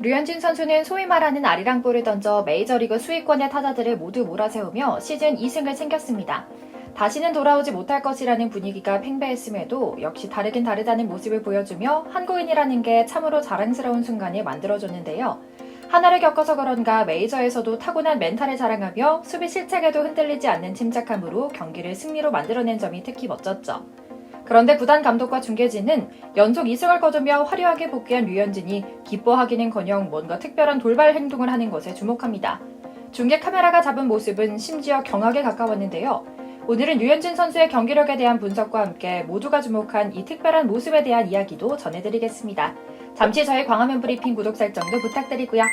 류현진 선수는 소위 말하는 아리랑 볼을 던져 메이저리그 수익권의 타자들을 모두 몰아세우며 시즌 2승을 챙겼습니다. 다시는 돌아오지 못할 것이라는 분위기가 팽배했음에도 역시 다르긴 다르다는 모습을 보여주며 한국인이라는 게 참으로 자랑스러운 순간을 만들어줬는데요. 하나를 겪어서 그런가 메이저에서도 타고난 멘탈을 자랑하며 수비 실책에도 흔들리지 않는 침착함으로 경기를 승리로 만들어낸 점이 특히 멋졌죠. 그런데 구단 감독과 중계진은 연속 2승을 거두며 화려하게 복귀한 류현진이 기뻐하기는커녕 뭔가 특별한 돌발 행동을 하는 것에 주목합니다. 중계 카메라가 잡은 모습은 심지어 경악에 가까웠는데요. 오늘은 류현진 선수의 경기력에 대한 분석과 함께 모두가 주목한 이 특별한 모습에 대한 이야기도 전해드리겠습니다. 잠시 저희 광화문 브리핑 구독 설정도 부탁드리고요.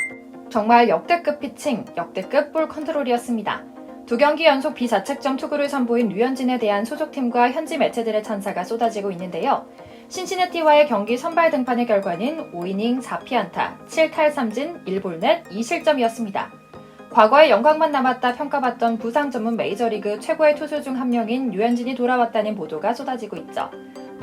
정말 역대급 피칭, 역대급 볼 컨트롤이었습니다. 두 경기 연속 비자책점 투구를 선보인 류현진에 대한 소속팀과 현지 매체들의 찬사가 쏟아지고 있는데요. 신시내티와의 경기 선발 등판의 결과는 5이닝 4피안타, 7탈 3진, 1볼넷 2실점이었습니다. 과거에 영광만 남았다 평가받던 부상 전문 메이저리그 최고의 투수 중 한 명인 류현진이 돌아왔다는 보도가 쏟아지고 있죠.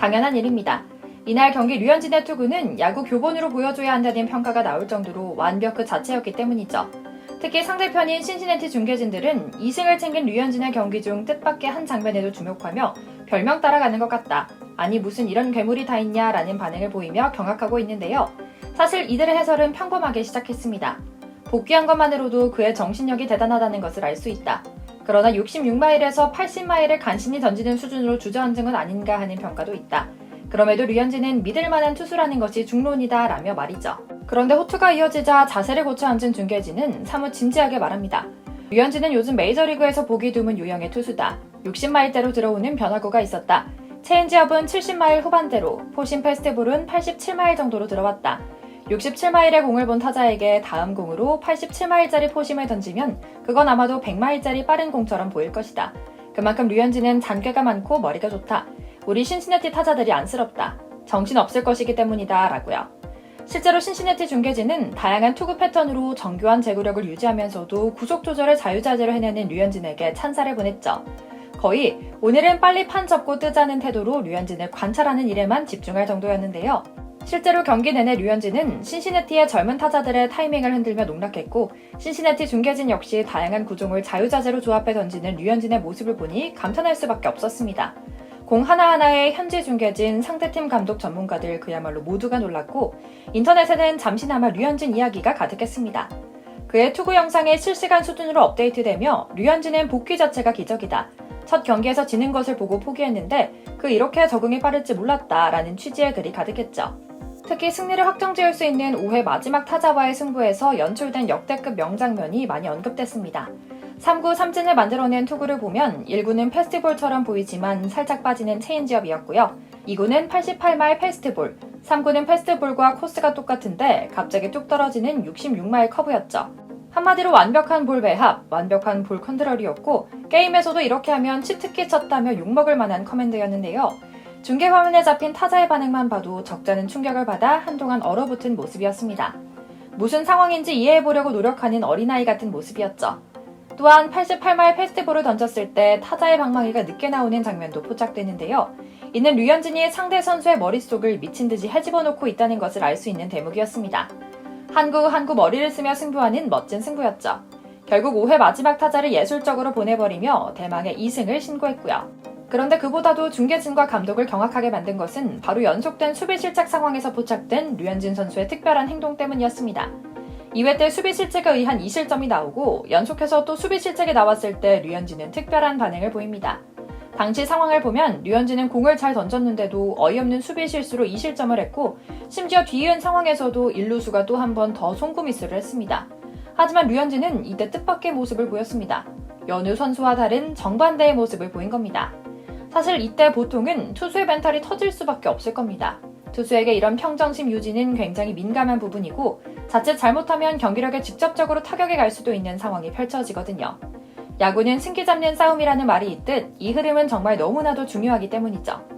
당연한 일입니다. 이날 경기 류현진의 투구는 야구 교본으로 보여줘야 한다는 평가가 나올 정도로 완벽 그 자체였기 때문이죠. 특히 상대편인 신시내티 중계진들은 2승을 챙긴 류현진의 경기 중 뜻밖의 한 장면에도 주목하며 별명 따라가는 것 같다. 아니 무슨 이런 괴물이 다 있냐라는 반응을 보이며 경악하고 있는데요. 사실 이들의 해설은 평범하게 시작했습니다. 복귀한 것만으로도 그의 정신력이 대단하다는 것을 알 수 있다. 그러나 66마일에서 80마일을 간신히 던지는 수준으로 주저앉은 건 아닌가 하는 평가도 있다. 그럼에도 류현진은 믿을 만한 투수라는 것이 중론이다 라며 말이죠. 그런데 호투가 이어지자 자세를 고쳐 앉은 중계진은 사뭇 진지하게 말합니다. 류현진은 요즘 메이저리그에서 보기 드문 유형의 투수다. 60마일대로 들어오는 변화구가 있었다. 체인지업은 70마일 후반대로, 포신 페스티볼은 87마일 정도로 들어왔다. 67마일의 공을 본 타자에게 다음 공으로 87마일짜리 포심을 던지면 그건 아마도 100마일짜리 빠른 공처럼 보일 것이다. 그만큼 류현진은 잔꾀가 많고 머리가 좋다. 우리 신시내티 타자들이 안쓰럽다. 정신 없을 것이기 때문이다. 라고요. 실제로 신시내티 중계진은 다양한 투구 패턴으로 정교한 제구력을 유지하면서도 구속 조절을 자유자재로 해내는 류현진에게 찬사를 보냈죠. 거의 오늘은 빨리 판 접고 뜨자는 태도로 류현진을 관찰하는 일에만 집중할 정도였는데요. 실제로 경기 내내 류현진은 신시내티의 젊은 타자들의 타이밍을 흔들며 농락했고 신시내티 중계진 역시 다양한 구종을 자유자재로 조합해 던지는 류현진의 모습을 보니 감탄할 수밖에 없었습니다. 공 하나하나에 현지 중계진 상대팀 감독 전문가들 그야말로 모두가 놀랐고 인터넷에는 잠시나마 류현진 이야기가 가득했습니다. 그의 투구 영상이 실시간 수준으로 업데이트되며 류현진은 복귀 자체가 기적이다. 첫 경기에서 지는 것을 보고 포기했는데 그 이렇게 적응이 빠를지 몰랐다라는 취지의 글이 가득했죠. 특히 승리를 확정지을 수 있는 5회 마지막 타자와의 승부에서 연출된 역대급 명장면이 많이 언급됐습니다. 3구 3진을 만들어낸 투구를 보면 1구는 페스티볼처럼 보이지만 살짝 빠지는 체인지업이었고요. 2구는 88마일 페스티볼, 3구는 페스티볼과 코스가 똑같은데 갑자기 뚝 떨어지는 66마일 커브였죠. 한마디로 완벽한 볼 배합, 완벽한 볼 컨트롤이었고 게임에서도 이렇게 하면 치트키 쳤다며 욕먹을 만한 커맨드였는데요. 중계 화면에 잡힌 타자의 반응만 봐도 적잖은 충격을 받아 한동안 얼어붙은 모습이었습니다. 무슨 상황인지 이해해보려고 노력하는 어린아이 같은 모습이었죠. 또한 88마일 페스티볼을 던졌을 때 타자의 방망이가 늦게 나오는 장면도 포착되는데요. 이는 류현진이 상대 선수의 머릿속을 미친 듯이 헤집어 놓고 있다는 것을 알 수 있는 대목이었습니다. 한구 한구 머리를 쓰며 승부하는 멋진 승부였죠. 결국 5회 마지막 타자를 예술적으로 보내버리며 대망의 2승을 신고했고요. 그런데 그보다도 중계진과 감독을 경악하게 만든 것은 바로 연속된 수비 실책 상황에서 포착된 류현진 선수의 특별한 행동 때문이었습니다. 2회 때 수비 실책에 의한 2실점이 나오고 연속해서 또 수비 실책이 나왔을 때 류현진은 특별한 반응을 보입니다. 당시 상황을 보면 류현진은 공을 잘 던졌는데도 어이없는 수비 실수로 2실점을 했고 심지어 뒤이은 상황에서도 일루수가 또 한 번 더 송구 미스를 했습니다. 하지만 류현진은 이때 뜻밖의 모습을 보였습니다. 여느 선수와 다른 정반대의 모습을 보인 겁니다. 사실 이때 보통은 투수의 멘탈이 터질 수밖에 없을 겁니다. 투수에게 이런 평정심 유지는 굉장히 민감한 부분이고 자칫 잘못하면 경기력에 직접적으로 타격이 갈 수도 있는 상황이 펼쳐지거든요. 야구는 승기 잡는 싸움이라는 말이 있듯 이 흐름은 정말 너무나도 중요하기 때문이죠.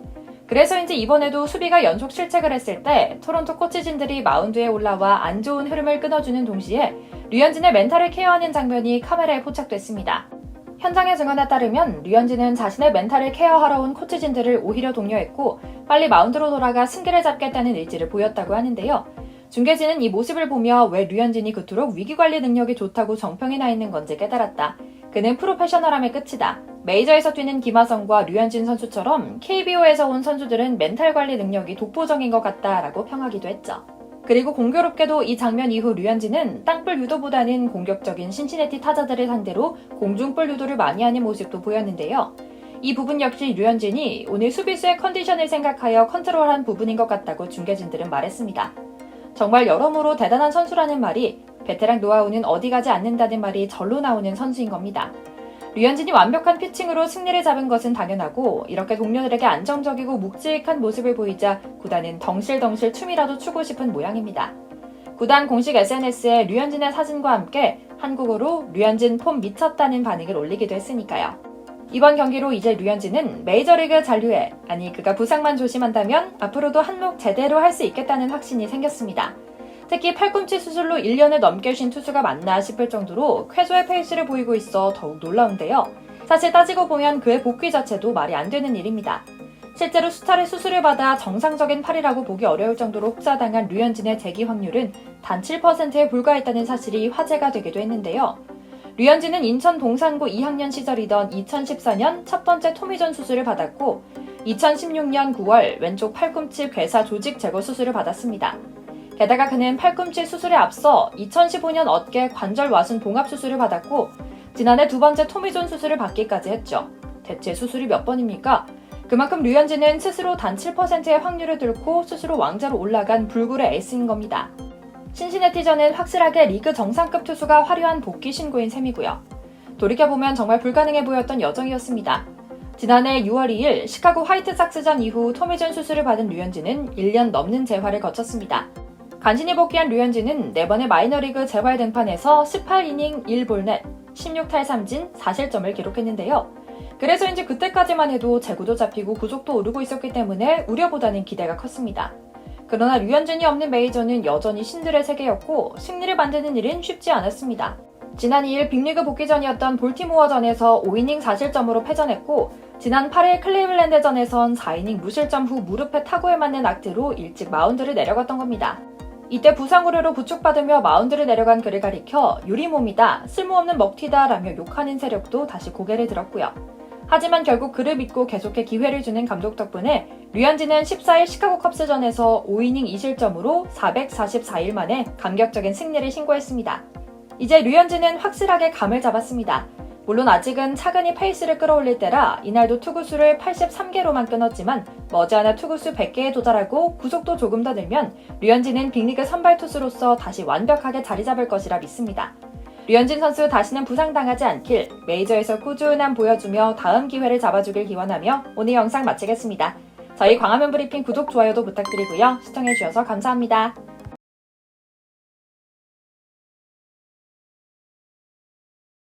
그래서인지 이번에도 수비가 연속 실책을 했을 때 토론토 코치진들이 마운드에 올라와 안 좋은 흐름을 끊어주는 동시에 류현진의 멘탈을 케어하는 장면이 카메라에 포착됐습니다. 현장의 증언에 따르면 류현진은 자신의 멘탈을 케어하러 온 코치진들을 오히려 독려했고 빨리 마운드로 돌아가 승기를 잡겠다는 의지를 보였다고 하는데요. 중계진은 이 모습을 보며 왜 류현진이 그토록 위기관리 능력이 좋다고 정평이 나 있는 건지 깨달았다. 그는 프로페셔널함의 끝이다. 메이저에서 뛰는 김하성과 류현진 선수처럼 KBO에서 온 선수들은 멘탈 관리 능력이 독보적인 것 같다라고 평하기도 했죠. 그리고 공교롭게도 이 장면 이후 류현진은 땅볼 유도보다는 공격적인 신시내티 타자들을 상대로 공중볼 유도를 많이 하는 모습도 보였는데요. 이 부분 역시 류현진이 오늘 수비수의 컨디션을 생각하여 컨트롤한 부분인 것 같다고 중계진들은 말했습니다. 정말 여러모로 대단한 선수라는 말이 베테랑 노하우는 어디 가지 않는다는 말이 절로 나오는 선수인 겁니다. 류현진이 완벽한 피칭으로 승리를 잡은 것은 당연하고 이렇게 동료들에게 안정적이고 묵직한 모습을 보이자 구단은 덩실덩실 춤이라도 추고 싶은 모양입니다. 구단 공식 SNS에 류현진의 사진과 함께 한국어로 류현진 폼 미쳤다는 반응을 올리기도 했으니까요. 이번 경기로 이제 류현진은 메이저리그 잔류에 아니 그가 부상만 조심한다면 앞으로도 한몫 제대로 할 수 있겠다는 확신이 생겼습니다. 특히 팔꿈치 수술로 1년을 넘게 쉰 투수가 맞나 싶을 정도로 쾌조의 페이스를 보이고 있어 더욱 놀라운데요. 사실 따지고 보면 그의 복귀 자체도 말이 안 되는 일입니다. 실제로 수타를 수술을 받아 정상적인 팔이라고 보기 어려울 정도로 혹사당한 류현진의 재기 확률은 단 7%에 불과했다는 사실이 화제가 되기도 했는데요. 류현진은 인천 동산고 2학년 시절이던 2014년 첫 번째 토미전 수술을 받았고 2016년 9월 왼쪽 팔꿈치 괴사 조직 제거 수술을 받았습니다. 게다가 그는 팔꿈치 수술에 앞서 2015년 어깨 관절 와순 봉합 수술을 받았고 지난해 두 번째 토미존 수술을 받기까지 했죠. 대체 수술이 몇 번입니까? 그만큼 류현진은 스스로 단 7%의 확률을 뚫고 스스로 왕자로 올라간 불굴의 에이스인 겁니다. 신시내티전은 확실하게 리그 정상급 투수가 화려한 복귀 신고인 셈이고요. 돌이켜보면 정말 불가능해 보였던 여정이었습니다. 지난해 6월 2일 시카고 화이트삭스전 이후 토미전 수술을 받은 류현진은 1년 넘는 재활을 거쳤습니다. 간신히 복귀한 류현진은 4번의 마이너리그 재활 등판에서 18이닝 1볼넷, 16탈삼진 4실점을 기록했는데요. 그래서인지 그때까지만 해도 재구도 잡히고 구속도 오르고 있었기 때문에 우려보다는 기대가 컸습니다. 그러나 류현진이 없는 메이저는 여전히 신들의 세계였고 승리를 만드는 일은 쉽지 않았습니다. 지난 2일 빅리그 복귀전이었던 볼티모어전에서 5이닝 4실점으로 패전했고 지난 8일 클리블랜드전에선 4이닝 무실점 후 무릎에 타구에 맞는 악재로 일찍 마운드를 내려갔던 겁니다. 이때 부상 우려로 부축받으며 마운드를 내려간 그를 가리켜 유리몸이다, 쓸모없는 먹튀다 라며 욕하는 세력도 다시 고개를 들었고요. 하지만 결국 그를 믿고 계속해 기회를 주는 감독 덕분에 류현진은 14일 시카고 컵스전에서 5이닝 2실점으로 444일 만에 감격적인 승리를 신고했습니다. 이제 류현진은 확실하게 감을 잡았습니다. 물론 아직은 차근히 페이스를 끌어올릴 때라 이날도 투구수를 83개로만 끊었지만 머지않아 투구수 100개에 도달하고 구속도 조금 더 늘면 류현진은 빅리그 선발 투수로서 다시 완벽하게 자리 잡을 것이라 믿습니다. 류현진 선수 다시는 부상당하지 않길 메이저에서 꾸준함 보여주며 다음 기회를 잡아주길 기원하며 오늘 영상 마치겠습니다. 저희 광화문 브리핑 구독, 좋아요도 부탁드리고요. 시청해주셔서 감사합니다.